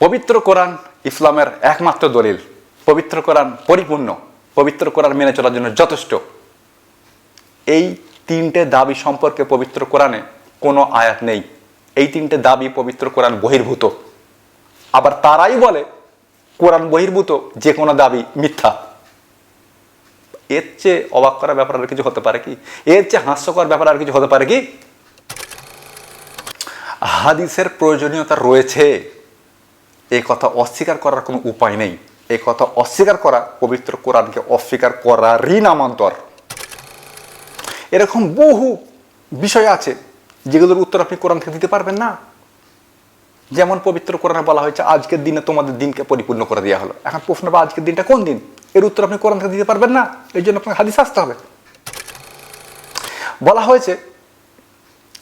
পবিত্র কোরআন ইসলামের একমাত্র দলিল। পবিত্র কোরআন পরিপূর্ণ। পবিত্র কোরআন মেনে চলার জন্য যথেষ্ট। এই তিনটে দাবি সম্পর্কে পবিত্র কোরআনে কোনো আয়াত নেই। এই তিনটে দাবি পবিত্র কোরআন বহির্ভূত। আবার তারাই বলে, কোরআন বহির্ভূত, যে কোনো দাবি মিথ্যা। এর চেয়ে অবাক করার ব্যাপার আর কিছু হতে পারে কি? এর চেয়ে হাস্যকর ব্যাপার আর কিছু হতে পারে কি? হাদিসের প্রয়োজনীয়তা রয়েছে। এই কথা অস্বীকার করার কোনো উপায় নেই। এই কথা অস্বীকার করা, পবিত্র কোরআনকে অস্বীকার করারই নামান্তর। এরকম বহু বিষয় আছে, যেগুলোর উত্তর আপনি কোরআন থেকে দিতে পারবেন না। যেমন পবিত্র কোরআনে বলা হয়েছে, আজকের দিনে তোমাদের দিনকে পরিপূর্ণ করে দেওয়া হলো। এখন প্রশ্ন, বা আজকের দিনটা কোন দিন? এর উত্তর আপনি কোরআন থেকে দিতে পারবেন না। এই জন্য আপনাকে হাদিস আসতে হবে। বলা হয়েছে,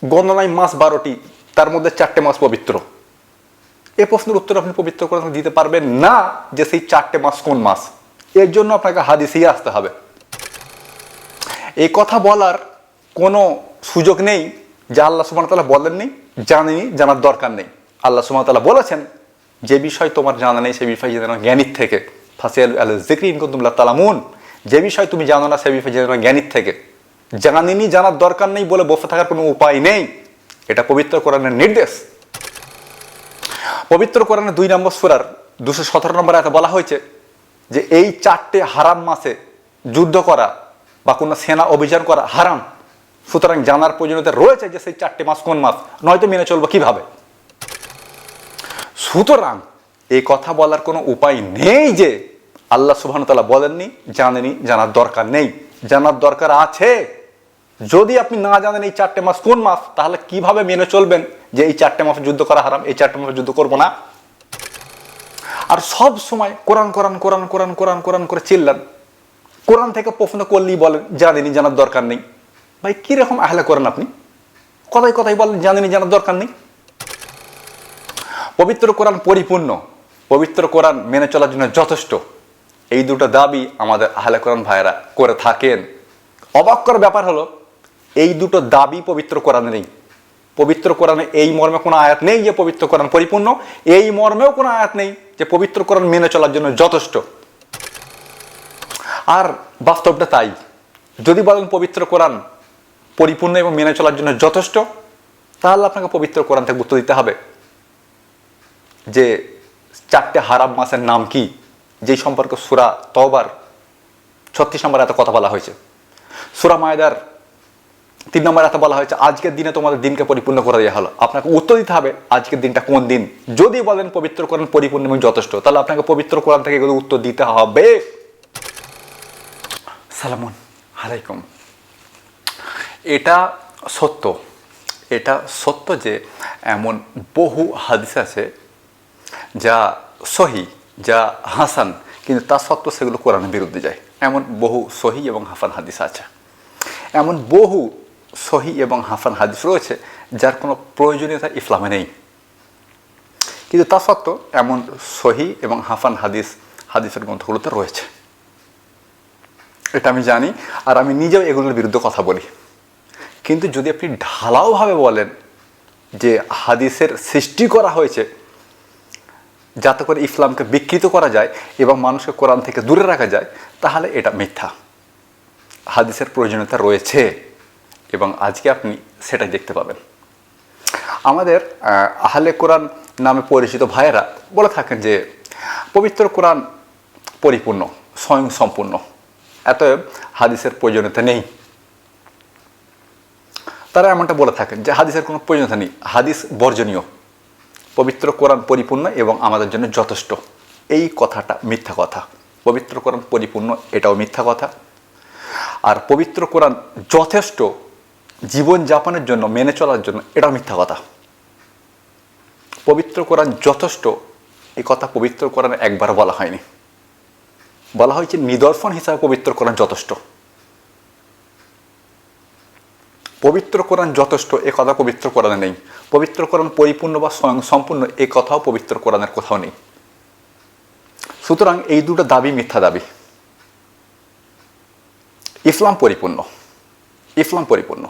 গণনায় মাস বারোটি, তার মধ্যে চারটে মাস পবিত্র। এ প্রশ্নের উত্তর আপনি পবিত্র কোরআন দিতে পারবেন না যে সেই চারটে মাস কোন মাস। এর জন্য আপনাকে হাদিসেই আসতে হবে। এই কথা বলার কোনো সুযোগ নেই যা আল্লাহ সুমতলা বলেননি, জানেনি, জানার দরকার নেই। আল্লাহ সুমতলা বলেছেন, যে বিষয় তোমার জানা নেই, সে বিষয় জেনে জ্ঞানীর থেকে। ফাসিয়াল আল জিক্রিন কুতুমুল্লাহ তালামুন। যে বিষয় তুমি জানো না, সে বিষয় জেনে জ্ঞানীর থেকে। জানিনি জানার দরকার নেই বলে বসে থাকার কোনো উপায় নেই। এটা পবিত্র কোরআনের নির্দেশ। পবিত্র কোরআনের দুই নম্বর সুরার দুশো সতেরো নম্বর এতে বলা হয়েছে যে এই চারটে হারাম মাসে যুদ্ধ করা বা কোনো সেনা অভিযান করা হারাম। সুতরাং জানার প্রয়োজনীয়তা রয়েছে যে সেই চারটে মাস কোন মাস নয়তো মেনে চলবো কীভাবে? সুতরাং এই কথা বলার কোনো উপায় নেই যে আল্লাহ সুবাহতাল্লাহ বলেননি, জানেনি, জানার দরকার নেই। জানার দরকার আছে। যদি আপনি না জানেন এই চারটে মাস কোন মাস, তাহলে কীভাবে মেনে চলবেন যে এই চারটে মাস যুদ্ধ করা হারাম, এই চারটে মাস যুদ্ধ করব না? আর সব সময় কোরআন কোরআন কোরআন কোরআন কোরআন কোরআন করে চিল্লান। কোরআন থেকে প্রশ্ন করলেই বলেন, জানেনি জানার দরকার নেই। ভাই, কীরকম আহলে করেন আপনি? কথাই কথাই বলেন, জানেনি জানার দরকার নেই। পবিত্র কোরআন পরিপূর্ণ। পবিত্র কোরআন মেনে চলার জন্য যথেষ্ট। এই দুটো দাবি আমাদের আহলে কোরআন ভাইয়েরা করে থাকেন। অবাক করার ব্যাপার হলো এই দুটো দাবি পবিত্র কোরআনে নেই। পবিত্র কোরআনে এই মর্মে কোনো আয়াত নেই যে পবিত্র কোরআন পরিপূর্ণ। এই মর্মেও কোনো আয়াত নেই যে পবিত্র কোরআন মেনে চলার জন্য যথেষ্ট। আর বাস্তবটা তাই। যদি বলেন পবিত্র কোরআন পরিপূর্ণ এবং মেনে চলার জন্য যথেষ্ট, তাহলে আপনাকে পবিত্র কোরআন থেকে উত্তর দিতে হবে। যে চারটে হারাম মাসের নাম কি, যেই সম্পর্কে সুরা তবার ছত্রিশ নম্বর এত কথা বলা হয়েছে। সুরা মায়দার তিন নম্বর এত বলা হয়েছে, আজকের দিনে তোমাদের দিনকে পরিপূর্ণ করে দেওয়া হলো। আপনাকে উত্তর দিতে হবে, আজকের দিনটা কোন দিন? যদি বলেন পবিত্র কোরআন পরিপূর্ণ এবং যথেষ্ট, তাহলে আপনাকে পবিত্র কোরআন থেকে এগুলো উত্তর দিতে হবে। সালামুন আলাইকুম। এটা সত্য এটা সত্য যে এমন বহু হাদিস আছে যা সহি, যা হাসান, কিন্তু তা সত্ত্বেও সেগুলো কোরআনের বিরুদ্ধে যায়। এমন বহু সহি এবং হাসান হাদিস আছে। এমন বহু সহি এবং হাসান হাদিস রয়েছে, যার কোনো প্রয়োজনীয়তা ইসলামে নেই। কিন্তু তা সত্ত্বেও এমন সহি এবং হাসান হাদিস, হাদিসের গ্রন্থগুলোতে রয়েছে। এটা আমি জানি, আর আমি নিজেও এগুলোর বিরুদ্ধে কথা বলি। কিন্তু যদি আপনি ঢালাওভাবে বলেন যে হাদিসের সৃষ্টি করা হয়েছে, যাতে করে ইসলামকে বিকৃত করা যায় এবং মানুষকে কোরআন থেকে দূরে রাখা যায়, তাহলে এটা মিথ্যা। হাদিসের প্রয়োজনীয়তা রয়েছে। এবং আজকে আপনি সেটাই দেখতে পাবেন। আমাদের আহ, আহলে কোরআন নামে পরিচিত ভাইয়েরা বলে থাকেন যে পবিত্র কোরআন পরিপূর্ণ স্বয়ং সম্পূর্ণ এত হাদিসের প্রয়োজনীয়তা নেই। তারা এমনটা বলে থাকেন যে হাদিসের কোনো প্রয়োজনীয়তা নেই। হাদিস বর্জনীয়। পবিত্র কোরআন পরিপূর্ণ এবং আমাদের জন্য যথেষ্ট। এই কথাটা মিথ্যা কথা। পবিত্র কোরআন পরিপূর্ণ এটাও মিথ্যা কথা। আর পবিত্র কোরআন যথেষ্ট জীবন যাপনের জন্য, মেনে চলার জন্য, এটাও মিথ্যা কথা। পবিত্র কোরআন যথেষ্ট, এই কথা পবিত্র কোরআনে একবার বলা হয়নি। বলা হয়েছে, নিদর্শন হিসাবে পবিত্র কোরআন যথেষ্ট। পবিত্র কোরআন যথেষ্ট, এ কথা পবিত্র কোরআনে নেই। পবিত্র কোরআন পরিপূর্ণ বা স্বয়ং সম্পূর্ণ, এ কথাও পবিত্র কোরআনের কোথাও নেই। সুতরাং এই দুটো দাবি মিথ্যা দাবি। ইসলাম পরিপূর্ণ। ইসলাম পরিপূর্ণ।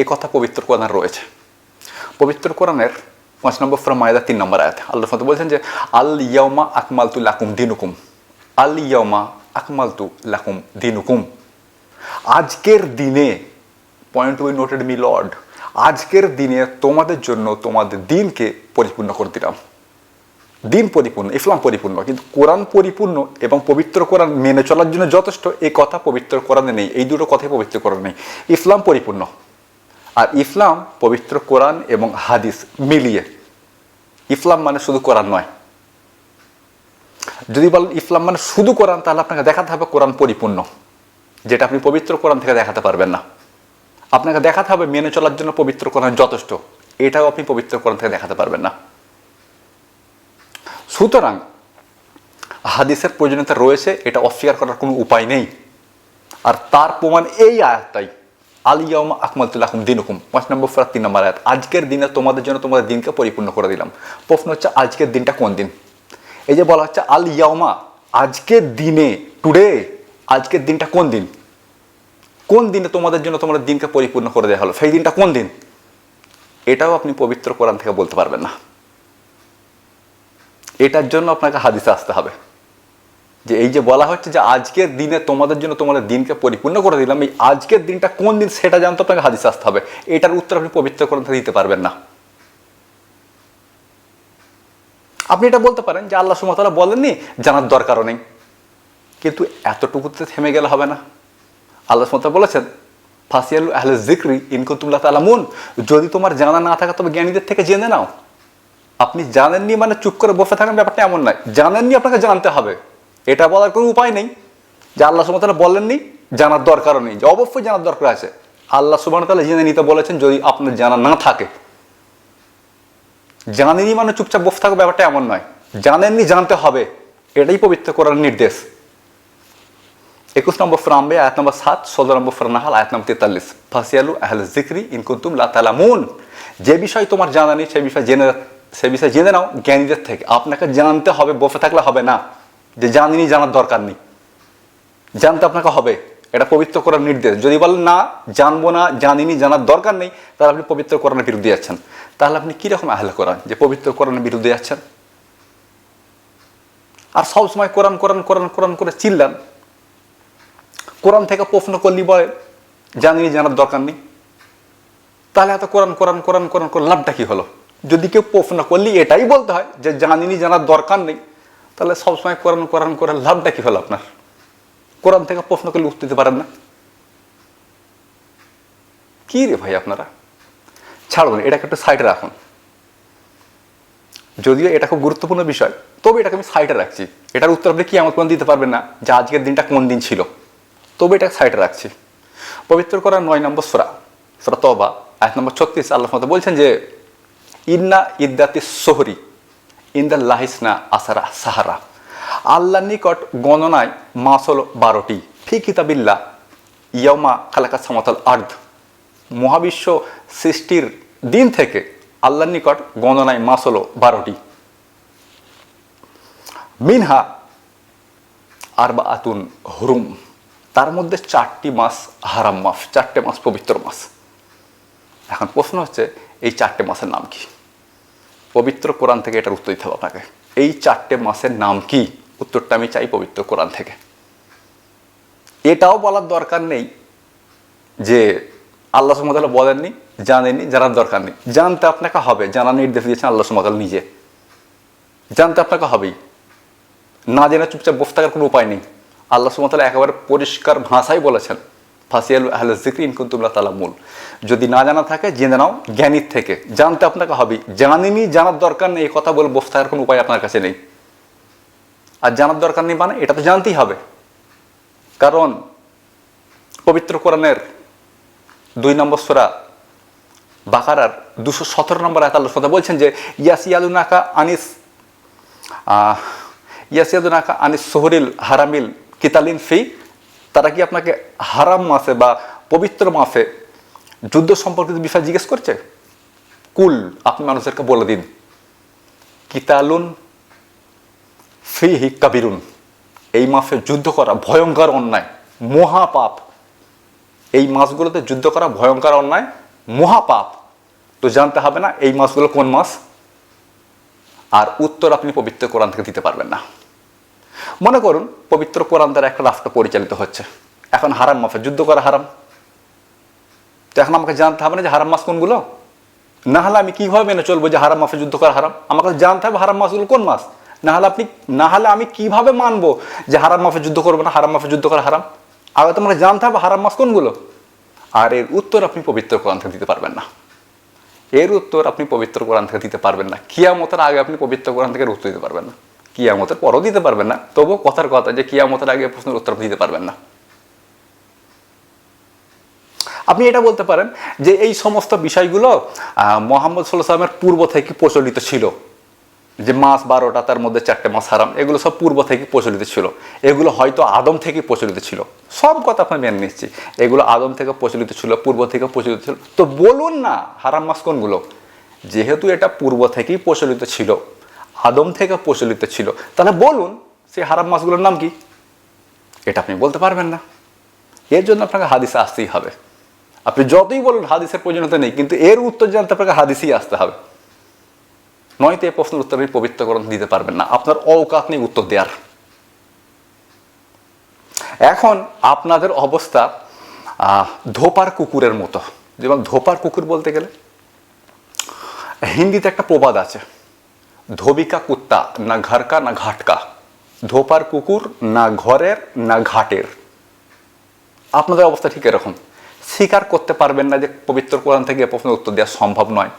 এ কথা পবিত্র কোরআনের রয়েছে। পবিত্র কোরআনের পাঁচ নম্বর ফ্রম মায়দা তিন নম্বর আয়াত। আল্লাহ ফাতে বলছেন যে, আল ইয়াউমা আকমালতু লাকুম দিনুকুম। আল ইয়াউমা আকমালতু লাকুম দিনুকুম। আজকের দিনে point we noted my lord আজকের দিনে তোমাদের জন্য তোমাদের দিনকে পরিপূর্ণ করে দিলাম। দিন পরিপূর্ণ, ইসলাম পরিপূর্ণ, কিন্তু কোরআন পরিপূর্ণ এবং পবিত্র কোরআন মেনে চলার জন্য যথেষ্ট এই কথা পবিত্র কোরআনে নেই, এই দুটো কথাই পবিত্র কোরআন নেই। ইসলাম পরিপূর্ণ। আর ইসলাম পবিত্র কোরআন এবং হাদিস মিলিয়ে। ইসলাম মানে শুধু কোরআন নয়। যদি বলেন ইসলাম মানে শুধু কোরআন, তাহলে আপনাকে দেখাতে হবে কোরআন পরিপূর্ণ, যেটা আপনি পবিত্র কোরআন থেকে দেখাতে পারবেন না। আপনাকে দেখাতে হবে মেনে চলার জন্য পবিত্র কোরআন যথেষ্ট, এটাও আপনি পবিত্র কোরআন থেকে দেখাতে পারবেন না। সুতরাং হাদিসের প্রয়োজনীয়তা রয়েছে, এটা অস্বীকার করার কোনো উপায় নেই। আর তার প্রমাণ এই আয়াতটাই। আলিয়াউমা আকমালতুল্লাহ দিনুকুম। পাঁচ নম্বর ফেরাত তিন নম্বর আয়াত। আজকের দিনে তোমাদের জন্য তোমাদের দিনকে পরিপূর্ণ করে দিলাম। প্রশ্ন হচ্ছে, আজকের দিনটা কোন দিন? এই যে বলা হচ্ছে আল ইয়াউমা আজকের দিনে টুডে আজকের দিনটা কোন দিন? কোন দিনে তোমাদের জন্য তোমাদের দিনকে পরিপূর্ণ করে দেওয়া হলো? সেই দিনটা কোন দিন? এটাও আপনি পবিত্র কোরআন থেকে বলতে পারবেন না। এটার জন্য আপনাকে হাদিসে আসতে হবে। যে এই যে বলা হচ্ছে যে আজকের দিনে তোমাদের জন্য তোমাদের দিনকে পরিপূর্ণ করে দিলাম, এই আজকের দিনটা কোন দিন সেটা জানতে আপনাকে হাদিসে আসতে হবে। এটার উত্তর আপনি পবিত্র থেকে দিতে পারবেন না। আপনি এটা বলতে পারেন যে আল্লাহ সুমতলা বলেননি, জানার দরকারও নেই। কিন্তু এতটুকুতে থেমে গেলে হবে না। আল্লাহ সুমতলা বলেছেন, ফাসিয়াল আহলে জিক্রি ইনকুতুল্লাহ তালামুন যদি তোমার জানা না থাকে তবে জ্ঞানীদের থেকে জেনে নাও। আপনি জানেননি মানে চুপ করে বসে থাকেন ব্যাপারটা এমন নয়। জানেননি আপনাকে জানতে হবে। এটা বলার কোনো উপায় নেই। যে আল্লাহ সুমতলা বলেননি জানার দরকারও নেই। যে অবশ্যই জানার দরকার আছে। আল্লাহ সুবাহ তালা জেনে নিতে বলেছেন, যদি আপনার জানা না থাকে। জানেনি মানে চুপচাপ বসে থাকো ব্যাপারটা এমন নয়। জানেননি জানতে হবে। এটাই পবিত্র করার নির্দেশ। একুশ নম্বর ফ্রামবে আয়াত নম্বর সাত, ষোলো নম্বর ফ্রানাহাল আয়াত নম্বর তেতাল্লিশ। ফাসিয়ালু আহল জিক্রি ইনকুন্তুম লা তালামুন। যে বিষয় তোমার জানা নেই সেই বিষয় জেনে সে বিষয়ে জেনে নাও জ্ঞানীদের থেকে। আপনাকে জানতে হবে, বসে থাকলে হবে না। যে জানিনি জানার দরকার নেই। জানতে আপনাকে হবে। এটা পবিত্র করার নির্দেশ। যদি বলেন, না, জানব না জানিনি জানার দরকার নেই, তাহলে আপনি পবিত্র কোরআনের বিরুদ্ধে যাচ্ছেন তাহলে আপনি কীরকম আহলে কোরআন? যে পবিত্র কোরআনের বিরুদ্ধে যাচ্ছেন আর সবসময় কোরআন কোরআন কোরআন কোরআন করে চিল্লান। কোরআন থেকে প্রশ্ন করলি বলে জানিনি জানার দরকার নেই। তাহলে এত কোরআন কোরআন কোরআন কোরআন করে লাভটা কি হলো? যদি কেউ প্রশ্ন করলি এটাই বলতে হয় যে জানিনি জানার দরকার নেই। তাহলে সবসময় কোরআন কোরআন করে লাভটা কি হলো আপনার? কোরআন থেকে প্রশ্ন করলে উত্তর দিতে পারেন না? কি রে ভাই আপনারা? ছাড়ুন, এটাকে একটু সাইডে রাখুন। যদিও এটা খুব গুরুত্বপূর্ণ বিষয়, তবে এটাকে আমি সাইডে রাখছি। এটার উত্তর আপনি কি আমার কোন দিতে পারবেন না, যে আজকের দিনটা কোন দিন ছিল। তবে এটাকে সাইডে রাখছি। পবিত্র করার নয় নম্বর সোরা সোরা তবা এক নম্বর ছত্রিশ, আল্লাহ বলছেন যে, ইন্না ইদ্দাতি সোহরি। ইন্দা লাহিসনা আসারা সাহারা। আল্লাহ নিকট গণনায় মাস হল বারোটি। ফি কিতাবিল্লা ইয়মা খালাকা সামাতাল আর্ধ মহাবিশ্ব সৃষ্টির দিন থেকে আল্লাহর নিকট গণনায় মাস হল বারোটি। মিনহা আর বা আতুন হরুম। তার মধ্যে চারটি মাস হারাম মাস, চারটে মাস পবিত্র মাস। এখন প্রশ্ন হচ্ছে, এই চারটে মাসের নাম কি? পবিত্র কোরআন থেকে এটার উত্তর দিতে হবে আপনাকে। এই চারটে মাসের নাম কি? উত্তরটা আমি চাই পবিত্র কোরআন থেকে। এটাও বলার দরকার নেই যে আল্লাহ সুমতাল বলেননি, জানেননি, জানার দরকার নেই। জানতে আপনাকে হবে, জানার নির্দেশ দিয়েছেন আল্লাহ সুমতাল নিজে। জানতে আপনাকে হবেই। না জেনে চুপচাপ বসে থাকার কোনো উপায় নেই। আল্লাহ সুমতাল একেবারে পরিষ্কার ভাষাই বলেছেন। ফাসিয়াল আহল জিক্রি তালা মূল যদি না জানা থাকে, জেনে নাও, জ্ঞানীর থেকে। জানতে আপনাকে হবেই জানিনি, জানার দরকার নেই, এই কথা বলে বসে থাকার কোনো উপায় আপনার কাছে নেই। আর জানার দরকার নেই মানে এটা তো জানতেই হবে। কারণ পবিত্র কোরআনের দুই নম্বর সোরা বাকারার দুশো সতেরো নম্বর আয়াত কথা বলছেন যে, ইয়াসিয়ালুনাকা আনিস ইয়াসিয়াদুনাকা আনিস সোহরিল হারামিল কিতালিন ফি তারা কি আপনাকে হারাম মাসে বা পবিত্র মাসে যুদ্ধ সম্পর্কিত বিষয় জিজ্ঞেস করছে? কুল, আপনি মানুষদেরকে বলে দিন। কিতালুন ফি হি কাবিরুন। এই মাসে যুদ্ধ করা ভয়ঙ্কর অন্যায়, মহাপাপ। এই মাসগুলোতে যুদ্ধ করা ভয়ঙ্কর অন্যায়, মহাপাপ। তো জানতে হবে না, এই মাসগুলো কোন মাস আর উত্তর আপনি পবিত্র কোরআন থেকে দিতে পারবেন না। মনে করুন, পবিত্র কোরআন দ্বারা একটা রাষ্ট্র পরিচালিত হচ্ছে। এখন হারাম মাফে যুদ্ধ করা হারাম। তো এখন আমাকে জানতে হবে না যে হারাম মাস কোনগুলো? না হলে আমি কীভাবে মেনে চলবো যে হারাম মাসে যুদ্ধ করা হারাম? আমাকে জানতে হবে হারাম মাসগুলো কোন মাস না হলে আপনি, না হলে আমি কীভাবে মানবো যে হারাম মাফে যুদ্ধ করব না, হারাম মাফে যুদ্ধ করা হারাম? আগে তোমাকে জানতে হবে হারাম মাস কোনগুলো। আর এর উত্তর আপনি পবিত্র কোরআন থেকে দিতে পারবেন না। এর উত্তর আপনি পবিত্র কোরআন থেকে দিতে পারবেন না। কিয়ামতের আগে আপনি পবিত্র কোরআন থেকে উত্তর দিতে পারবেন না। কিয়ামতের পরও দিতে পারবেন না। তবুও কথার কথা যে কিয়ামতের আগে প্রশ্নের উত্তর দিতে পারবেন না। আপনি এটা বলতে পারেন যে এই সমস্ত বিষয়গুলো মোহাম্মদ সাল্লামের পূর্ব থেকে প্রচলিত ছিল। যে মাস বারোটা, তার মধ্যে চারটে মাস হারাম, এগুলো সব পূর্ব থেকে প্রচলিত ছিল। এগুলো হয়তো আদম থেকে প্রচলিত ছিল। সব কথা আপনার মেনে নিচ্ছি। এগুলো আদম থেকে প্রচলিত ছিল, পূর্ব থেকে প্রচলিত ছিল। তো বলুন না, হারাম মাস কোনগুলো? যেহেতু এটা পূর্ব থেকেই প্রচলিত ছিল। আদম থেকে প্রচলিত ছিল। তাহলে বলুন, সেই হারাম মাসগুলোর নাম কি? এটা আপনি বলতে পারবেন না। এর জন্য আপনাকে হাদিসে আসতেই হবে। আপনি যতই বলুন, হাদিসের প্রয়োজনীয়তা নেই, কিন্তু এর উত্তর জানতে আপনাকে হাদিসেই আসতে হবে। নয়তো এই প্রশ্নের উত্তর আপনি পবিত্রকরণ দিতে পারবেন না। আপনার অওকাত নেই উত্তর দেওয়ার এখন আপনাদের অবস্থা ধোপার কুকুরের মতো। যেমন ধোপার কুকুর বলতে গেলে, হিন্দিতে একটা প্রবাদ আছে। ধোবিকা কুত্তা, না ঘরকা, না ঘাটকা। ধোপার কুকুর, না ঘরের, না ঘাটের। আপনাদের অবস্থা ঠিক এরকম। স্বীকার করতে পারবেন না যে পবিত্র কোরআন থেকে এ প্রশ্নের উত্তর দেওয়া সম্ভব নয়।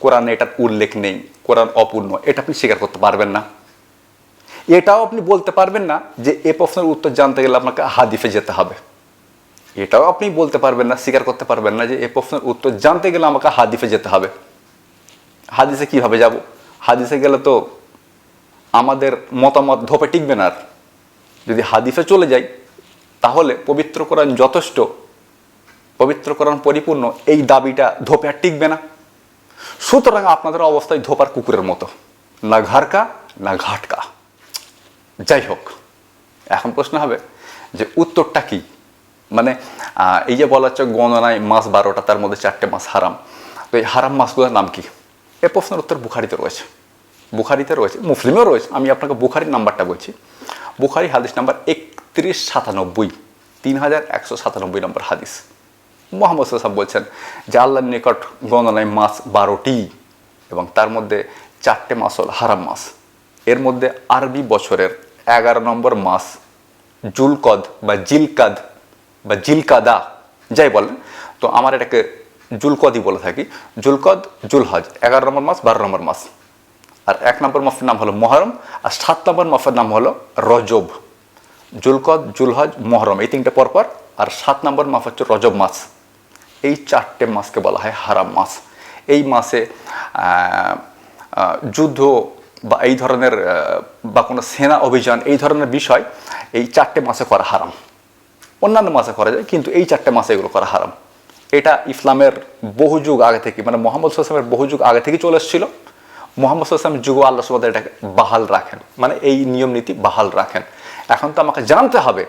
কোরআনে এটার উল্লেখ নেই, কোরআন অপূর্ণ। এটা আপনি স্বীকার করতে পারবেন না। এটাও আপনি বলতে পারবেন না যে এ প্রশ্নের উত্তর জানতে গেলে আপনাকে হাদিফে যেতে হবে। এটাও আপনি বলতে পারবেন না, স্বীকার করতে পারবেন না যে এ প্রশ্নের উত্তর জানতে গেলে আমাকে হাদিফে যেতে হবে। হাদিসে কীভাবে যাব? হাদিসে গেলে তো আমাদের মতামত ধোপে টিকবে না আর। যদি হাদিসে চলে যাই, তাহলে পবিত্র কোরআন যথেষ্ট। পবিত্র কোরআন পরিপূর্ণ, এই দাবিটা ধোপে আর টিকবে না। সুতরাং আপনাদের অবস্থায় ধোপার কুকুরের মতো। না ঘাড়কা, না ঘাটকা। যাই হোক, এখন প্রশ্ন হবে যে উত্তরটা কি? মানে এই যে বলা হচ্ছে গণনায় মাস বারোটা, তার মধ্যে চারটে মাস হারাম। তো এই হারাম মাসগুলোর নাম কি? এ প্রশ্নের উত্তর বুখারিতে রয়েছে। বুখারিতে রয়েছে, মুসলিমেও রয়েছে। আমি আপনাকে বুখারির নাম্বারটা বলছি। বুখারি হাদিস নাম্বার একত্রিশ সাতানব্বই, তিন হাজার একশো সাতানব্বই নম্বর হাদিস। মোহাম্মদ সাহেব বলছেন, যে নিকট গণনায় মাস বারোটি এবং তার মধ্যে চারটে মাস হল হারাম মাস এর মধ্যে আরবি বছরের এগারো নম্বর মাস জুলকদ বা জিলকাদ বা জিলকাদা, যাই বলেন, তো আমার এটাকে জুলকদই বলে থাকি। জুলকদ, জুলহজ, এগারো নম্বর মাস, বারো নম্বর মাস। আর এক নম্বর মাসের নাম হলো মহরম, আর সাত নম্বর মাসের নাম হলো রজব। জুলকদ, জুলহজ, মহরম, এই তিনটে পরপর, আর সাত নম্বর মাস হচ্ছে রজব মাস। এই চারটে মাসকে বলা হয় হারাম মাস। এই মাসে যুদ্ধ বা এই ধরনের বা কোনো সেনা অভিযান, এই ধরনের বিষয় এই চারটে মাসে করা হারাম। অন্যান্য মাসে করা যায়, কিন্তু এই চারটে মাসে এগুলো করা হারাম। এটা ইসলামের বহু যুগ আগে থেকে মানে মোহাম্মদ সাল্লামের বহু যুগ আগে থেকে চলে এসেছিল। মোহাম্মদ সাল্লামের যুগ আল্লাহ সুবাদ এটাকে বাহাল রাখেন। মানে এই নিয়ম নীতি বাহাল রাখেন। এখন তো আমাকে জানতে হবে,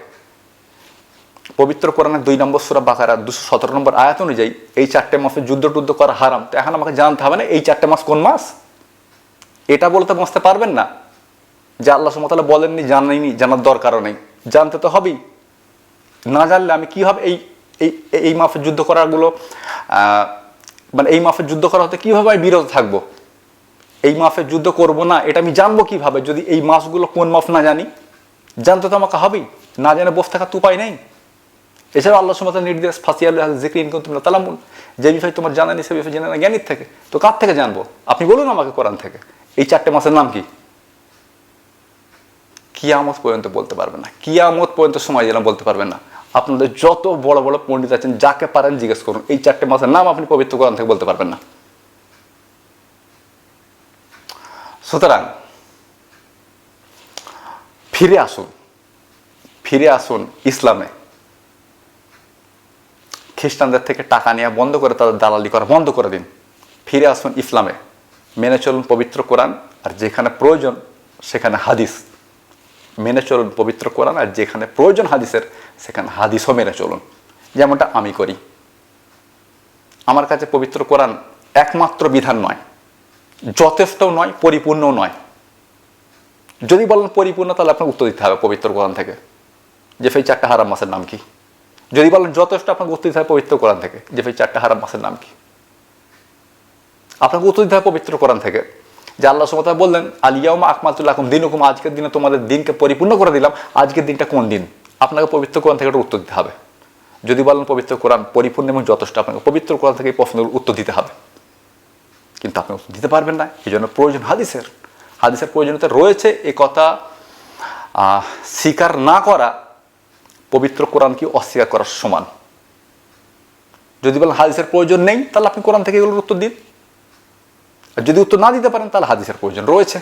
পবিত্র কোরআনের দুই নম্বর সুরা বাকারা দুশো সতেরো নম্বর আয়াত অনুযায়ী এই চারটে মাসে যুদ্ধ টুদ্ধ করা হারাম। তো এখন আমাকে জানতে হবে না, এই চারটে মাস কোন মাস? এটা বলতে বুঝতে পারবেন না। যে আল্লাহ সুমতাল্লাহ বলেননি, জানাইনি, জানার দরকারও নেই। জানতে তো হবেই। না জানলে আমি কী হবে এই এই এই মাফের যুদ্ধ করাগুলো মানে এই মাফের যুদ্ধ করা হতে কীভাবে আমি বিরত থাকব? এই মাফের যুদ্ধ করব না, এটা আমি জানব কীভাবে? যদি এই মাসগুলো কোন মাফ না জানি, জানতে তো আমাকে হবেই। না জানে বসে থাকার তো উপায় নেই। এছাড়াও আল্লাহ সুমতাল নির্দেশ, ফাঁসিয়াল জিক্রি ইনকাম তোমরা তালামুন। যে বিষয় তোমার জানা নেই, সে বিষয় জানে জ্ঞানীর থেকে। তো কার থেকে জানব? আপনি বলুন আমাকে কোরআন থেকে। এই চারটে মাসের নাম কি? কিয়ামত পর্যন্ত বলতে পারবে না। কিয়ামত পর্যন্ত সময় দিলাম বলতে পারবে না। আপনাদের যত বড় বড় পণ্ডিত আছেন, যাকে পারেন জিজ্ঞেস করুন। এই চারটে মাসের নাম আপনি পবিত্র কোরআন থেকে বলতে পারবেন না। সুতরাং, ফিরে আসুন। ফিরে আসুন ইসলামে। খ্রিস্টানদের থেকে টাকা নেওয়া বন্ধ করে তাদের দালালি করা বন্ধ করে দিন। ফিরে আসুন ইসলামে। মেনে চলুন পবিত্র কোরআন, আর যেখানে প্রয়োজন, সেখানে হাদিস। মেনে চলুন, পবিত্র কোরআন, আর যেখানে প্রয়োজন হাদিসের, সেখানে হাদিসও মেনে চলুন। যেমনটা আমি করি। আমার কাছে পবিত্র কোরআন একমাত্র বিধান নয়। যথেষ্টও নয়, পরিপূর্ণও নয়। যদি বলেন পরিপূর্ণ, তাহলে আপনাকে উত্তর দিতে হবে পবিত্র কোরআন থেকে। যে ফেই চারটা হারাম মাসের নাম কি? যদি বলেন যথেষ্ট, আপনাকে উত্তর দিতে হবে পবিত্র কোরআন থেকে। যে ফেই চারটা হারাম মাসের নাম কি? আপনাকে উত্তর দিতে হবে পবিত্র কোরআন থেকে। যে আল্লাহ সুমতা বললেন আলিয়াউমা আকমাতুল্লাহ দিন হুকুম আজকের দিনে তোমাদের দিনকে পরিপূর্ণ করে দিলাম। আজকের দিনটা কোন দিন? আপনাকে পবিত্র কোরআন থেকে উত্তর দিতে হবে। যদি বলেন পবিত্র কোরআন পরিপূর্ণ এবং যথেষ্ট, আপনাকে পবিত্র কোরআন থেকে প্রশ্নের উত্তর দিতে হবে। কিন্তু আপনি উত্তর দিতে পারবেন না। এই জন্য প্রয়োজন হাদিসের। হাদিসের প্রয়োজনীয়তা রয়েছে। এ কথা স্বীকার না করা, পবিত্র কোরআনকে অস্বীকার করার সমান। যদি বলেন হাদিসের প্রয়োজন নেই, তাহলে আপনি কোরআন থেকে এগুলোর উত্তর দিন। আর যদি উত্তর না দিতে পারেন তাহলে হাদিসের প্রয়োজন রয়েছে।